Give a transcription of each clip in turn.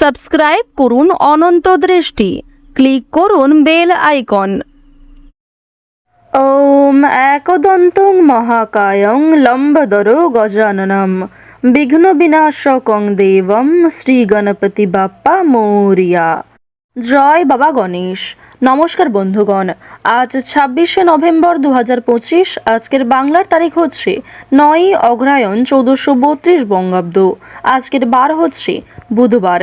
Subscribe করুন অনন্ত দৃষ্টি। Click করুন বেল আইকন। ওম একদন্ত মহাকায়ং লম্বদর গজাননম। বিঘ্ন বিনাশকং দেবম শ্রী গণপতি বাপ্পা মৌরিয়া। জয় বাবা গণেশ। নমস্কার বন্ধুগণ। আজ ছাব্বিশে নভেম্বর দু পঁচিশ, আজকের বাংলার তারিখ হচ্ছে নয়ই অগ্রায়ণ চৌদ্দশো বত্রিশ বঙ্গাব্দ। আজকের বার হচ্ছে বুধবার।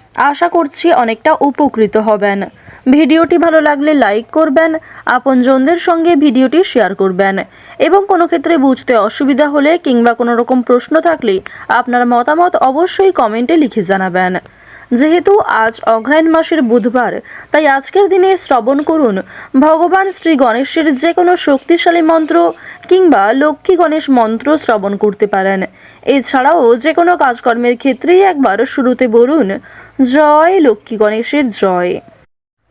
আশা করছি অনেকটা উপকৃত হবেন। ভিডিওটি ভালো লাগলে লাইক করবেন, আপনজনদের সঙ্গে ভিডিওটি শেয়ার করবেন। এবং কোনো ক্ষেত্রে বুঝতে অসুবিধা হলে কিংবা কোনো রকম প্রশ্ন থাকলে আপনার মতামত অবশ্যই কমেন্টে লিখে জানাবেন। যেহেতু আজ অঘ্রায়ণ মাসের বুধবার, তাই আজকের দিনে শ্রবণ করুন। ভগবান শ্রী গণেশের যে কোনো শক্তিশালী মন্ত্র কিংবা লক্ষ্মী গণেশ মন্ত্র শ্রবণ করতে পারেন। এছাড়াও যে কোনো কাজকর্মের ক্ষেত্রেই একবার শুরুতে বলুন জয় লক্ষ্মী গণেশের জয়।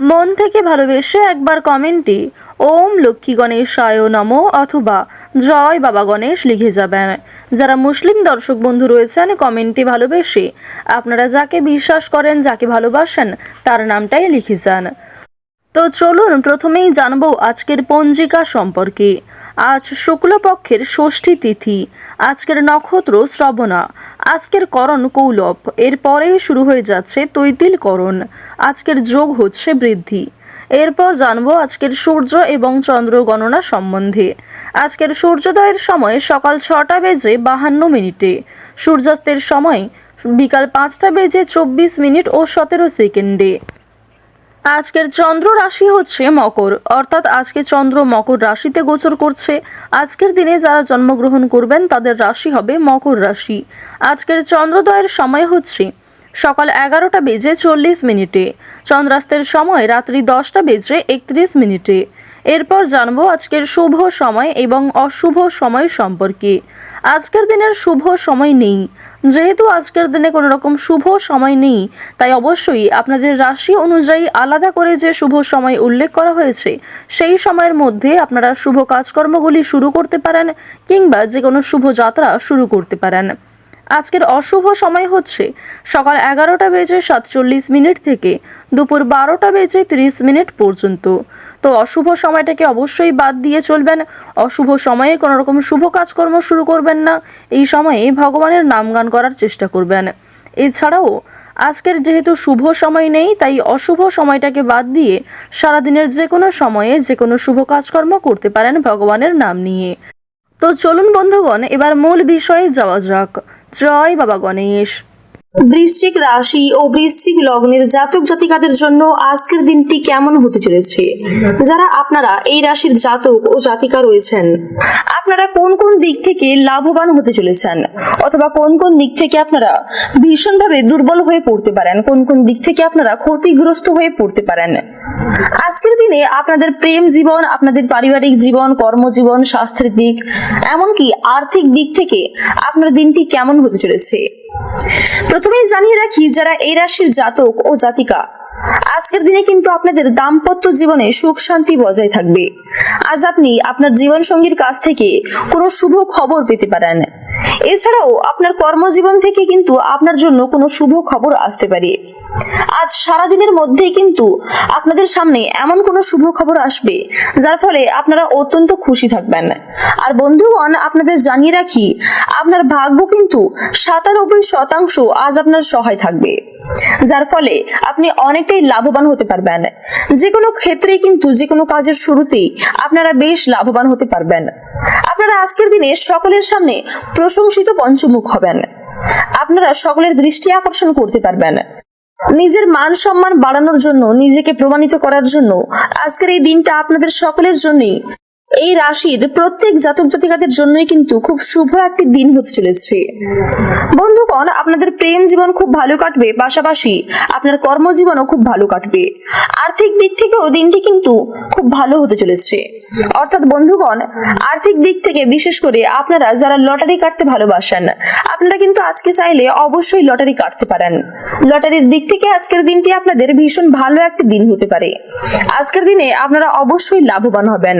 মন থেকে ভালোবেসে একবার কমেন্টে, ওম লক্ষ্মী গণেশ গণেশায় নম অথবা জয় বাবা গণেশ লিখে যাবেন। যারা মুসলিম দর্শক বন্ধু রয়েছেন, কমেন্টে ভালোবেসে আপনারা যাকে বিশ্বাস করেন, যাকে ভালোবাসেন, তার নামটাই লিখে যান। তো চলুন প্রথমেই জানব আজকের পঞ্জিকা সম্পর্কে। আজ শুক্লপক্ষের ষষ্ঠী তিথি। আজকের নক্ষত্র শ্রবণা। আজকের করণ কৌলভ এরপরেই শুরু হয়ে যাচ্ছে তৈতিল করণ আজকের যোগ হচ্ছে বৃদ্ধি। এরপর জানব আজকের সূর্য এবং চন্দ্র গণনা সম্বন্ধে। আজকের সূর্যোদয়ের সময় সকাল ছটা বেজে বাহান্ন মিনিটে। সূর্যাস্তের সময় বিকাল পাঁচটা বেজে চব্বিশ মিনিট ও সতেরো সেকেন্ডে। আজকের চন্দ্র রাশি হচ্ছে মকর, অর্থাৎ আজকে চন্দ্র মকর রাশিতে গোচর করছে। আজকের দিনে যারা জন্মগ্রহণ করবেন, তাদের রাশি হবে মকর রাশি। আজকের চন্দ্রোদয়ের সময় হচ্ছে সকাল এগারোটা বেজে চল্লিশ মিনিটে, চন্দ্রাস্তের সময় রাত্রি দশটা বেজে একত্রিশ মিনিটে। এরপর জানব আজকের শুভ সময় এবং অশুভ সময় সম্পর্কে। আজকের দিনের শুভ সময় নেই যেহেতু আজকের দিনে কোনো রকম শুভ সময় নেই, তাই অবশ্যই আপনাদের রাশি অনুযায়ী আলাদা করে যে শুভ সময় উল্লেখ করা হয়েছে, সেই সময়ের মধ্যে আপনারা শুভ কাজকর্মগুলি শুরু করতে পারেন কিংবা যে কোনো শুভ যাত্রা শুরু করতে পারেন। আজকের অশুভ সময় হচ্ছে সকাল এগারোটা বেজে সাতচল্লিশ মিনিট থেকে দুপুর বারোটা বেজে তিরিশ মিনিট পর্যন্ত। তো অশুভ সময়টাকে অবশ্যই বাদ দিয়ে চলবেন। অশুভ সময়ে কোনো রকম শুভ কাজকর্ম শুরু করবেন না। এই সময়ে ভগবানের নামগান করার চেষ্টা করবেন। এছাড়াও আজকের যেহেতু শুভ সময় নেই, তাই অশুভ সময়টাকে বাদ দিয়ে সারাদিনের যে কোনো সময়ে যে কোনো শুভ কাজকর্ম করতে পারেন ভগবানের নাম নিয়ে। তো চলুন বন্ধুগণ, এবার মূল বিষয়ে যাওয়া যাক। জয় বাবা গণেশ। বৃশ্চিক রাশি ও বৃশ্চিক লগ্নের জাতক জাতিকাদের জন্য আজকের দিনটি কেমন হতে চলেছে? যারা আপনারা এই রাশির জাতক ও জাতিকা রয়েছেন, আপনারা কোন কোন দিক থেকে লাভবান হতে চলেছেন? অথবা কোন কোন দিক থেকে আপনারা ভীষণভাবে দুর্বল হয়ে পড়তে পারেন? কোন কোন দিক থেকে আপনারা ক্ষতিগ্রস্ত হয়ে পড়তে পারেন? আজকের দিনে আপনাদের প্রেম জীবন, আপনাদের পারিবারিক জীবন, কর্মজীবন, স্বাস্থ্যের দিক, এমনকি আর্থিক দিক থেকে আপনার দিনটি কেমন হতে চলেছে? প্রথমেই জানিয়ে রাখি, যারা এই রাশির জাতক ও জাতিকা, আজকের দিনে কিন্তু আপনাদের দাম্পত্য জীবনে সুখ শান্তি বজায় থাকবে। আজ আপনি আপনার জীবন সঙ্গীর কাছ থেকে কোনো শুভ খবর পেতে পারেন। এছাড়াও আপনার কর্মজীবন থেকে কিন্তু আপনার জন্য কোনো শুভ খবর আসতে পারে। আজ সারাদিনের মধ্যেই কিন্তু আপনাদের সামনে এমন কোনো শুভ খবর আসবে, যার ফলে আপনারা অত্যন্ত খুশি থাকবেন। আর বন্ধুগণ, আপনাদের জানিয়ে রাখি, আপনার ভাগ্য কিন্তু সাতানব্বই শতাংশ আজ আপনার সহায় থাকবে, যার ফলে আপনি অনেকটাই লাভবান হতে পারবেন। যে কোনো ক্ষেত্রেই কিন্তু যে কোনো কাজের শুরুতেই আপনারা বেশ লাভবান হতে পারবেন। আপনারা আজকের দিনে সকলের সামনে প্রশংসিত পঞ্চমুখ হবেন। আপনারা সকলের দৃষ্টি আকর্ষণ করতে পারবেন। নিজের মান সম্মান বাড়ানোর জন্য, নিজেকে প্রমাণিত করার জন্য। আজকের এই দিনটা আপনাদের সকলের জন্যই। এই রাশির প্রত্যেক জাতক জাতিকাদের জন্যই কিন্তু খুব শুভ একটি দিন হতে চলেছে। বন্ধুগণ, আপনাদের প্রেম জীবন খুব ভালো কাটবে, পাশাপাশি আপনার কর্মজীবনও খুব ভালো কাটবে। আর্থিক দিক থেকেও দিনটি কিন্তু খুব ভালো হতে চলেছে। অর্থাৎ বন্ধুগণ, আর্থিক দিক থেকে বিশেষ করে আপনারা যারা লটারি কাটতে ভালোবাসেন, আপনারা কিন্তু আজকে চাইলে অবশ্যই লটারি কাটতে পারেন। লটারির দিক থেকে আজকের দিনটি আপনাদের ভীষণ ভালো একটি দিন হতে পারে। আজকের দিনে আপনারা অবশ্যই লাভবান হবেন।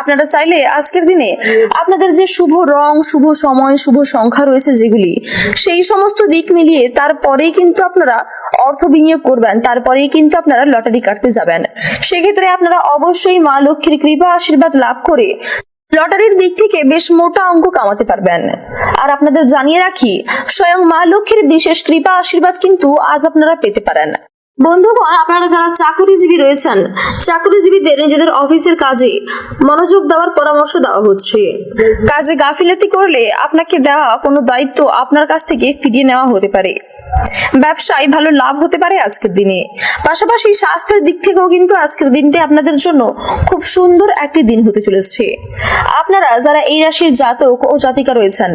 আপনারা চাইলে আজকের দিনে আপনাদের যে শুভ রং, শুভ সময়, শুভ সংখ্যা রয়েছে যেগুলি, সেই সমস্ত দিক মিলিয়ে তারপরেই কিন্তু আপনারা অর্থ বিনিয়োগ করবেন, তারপরেই কিন্তু আপনারা লটারি কাটতে যাবেন। সেক্ষেত্রে আপনারা অবশ্যই মা লক্ষ্মীর কৃপা, আশীর্বাদ লাভ করে লটারির দিক থেকে বেশ মোটা অঙ্ক কামাতে পারবেন। আর আপনাদের জানিয়ে রাখি, স্বয়ং মা লক্ষ্মীর বিশেষ কৃপা, আশীর্বাদ কিন্তু আজ আপনারা পেতে পারেন। বন্ধুগণ, আপনারা যারা চাকরিজীবী রয়েছেন, চাকরিজীবীদের নিজেদের অফিসের কাজে মনোযোগ দেওয়ার পরামর্শ দেওয়া হচ্ছে। কাজে গাফিলতি করলে আপনাকে দেওয়া কোনো দায়িত্ব আপনার কাছ থেকে ফিরিয়ে নেওয়া হতে পারে। ব্যবসায় ভালো লাভ হতে পারে আজকের দিনে। পাশাপাশি স্বাস্থ্যের দিক থেকেও কিন্তু আজকের দিনটা আপনাদের জন্য খুব সুন্দর একটি দিন হতে চলেছে। আপনারা যারা এই রাশির জাতক ও জাতিকা রয়েছেন,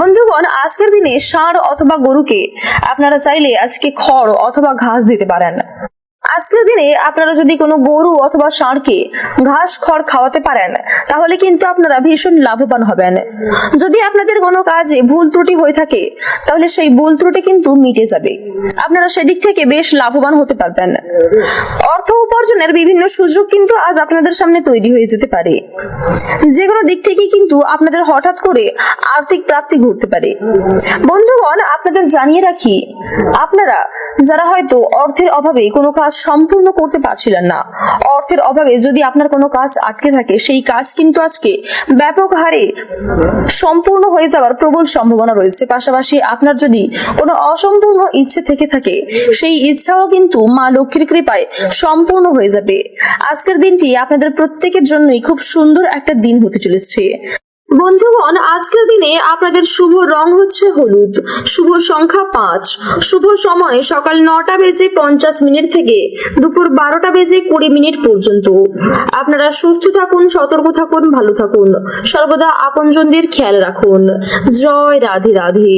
বন্ধুগণ, আজকের দিনে ষাঁড় অথবা গরুকে আপনারা চাইলে আজকে খড় অথবা ঘাস দিতে পারেন। আজকের দিনে আপনারা যদি কোনো গরু অথবা ষাঁড়কে ঘাস, খড় খাওয়াতে পারেন, তাহলে কিন্তু আপনারা ভীষণ লাভবান হবেন। যদি আপনাদের কোনো কাজে ভুল ত্রুটি হয়ে থাকে, তাহলে সেই ভুল ত্রুটি কিন্তু মিটে যাবে। আপনারা সেদিক থেকে বেশ লাভবান হতে পারবেন। অর্থ উপার্জনের বিভিন্ন সুযোগ কিন্তু আজ আপনাদের সামনে তৈরি হয়ে যেতে পারে। যে কোনো দিক থেকে কিন্তু আপনাদের হঠাৎ করে আর্থিক প্রাপ্তি ঘটতে পারে। বন্ধুগণ, আপনাদের জানিয়ে রাখি, আপনারা যারা হয়তো অর্থের অভাবে কোনো কাজ সম্পূর্ণ করতে পারছিলেন না। অর্থের অভাবে যদি আপনার কোনো কাজ আটকে থাকে, সেই কাজ কিন্তু আজকে ব্যাপক হারে সম্পূর্ণ হয়ে যাওয়ার প্রবল সম্ভাবনা রয়েছে। পাশাপাশি আপনার যদি কোনো অসম্পূর্ণ ইচ্ছে থেকে থাকে, সেই ইচ্ছাও কিন্তু মা লক্ষ্মীর কৃপায় সম্পূর্ণ হয়ে যাবে। আজকের দিনটি আপনাদের প্রত্যেকের জন্যই খুব সুন্দর একটা দিন হতে চলেছে। বন্ধুগণ, আজকের দিনে আপনাদের শুভ রং হচ্ছে হলুদ। শুভ সংখ্যা পাঁচ। শুভ সময় সকাল নটা বেজে পঞ্চাশ মিনিট থেকে দুপুর বারোটা বেজে কুড়ি মিনিট পর্যন্ত। আপনারা সুস্থ থাকুন, সতর্ক থাকুন, ভালো থাকুন। সর্বদা আপনজনদের খেয়াল রাখুন। জয় রাধে রাধে।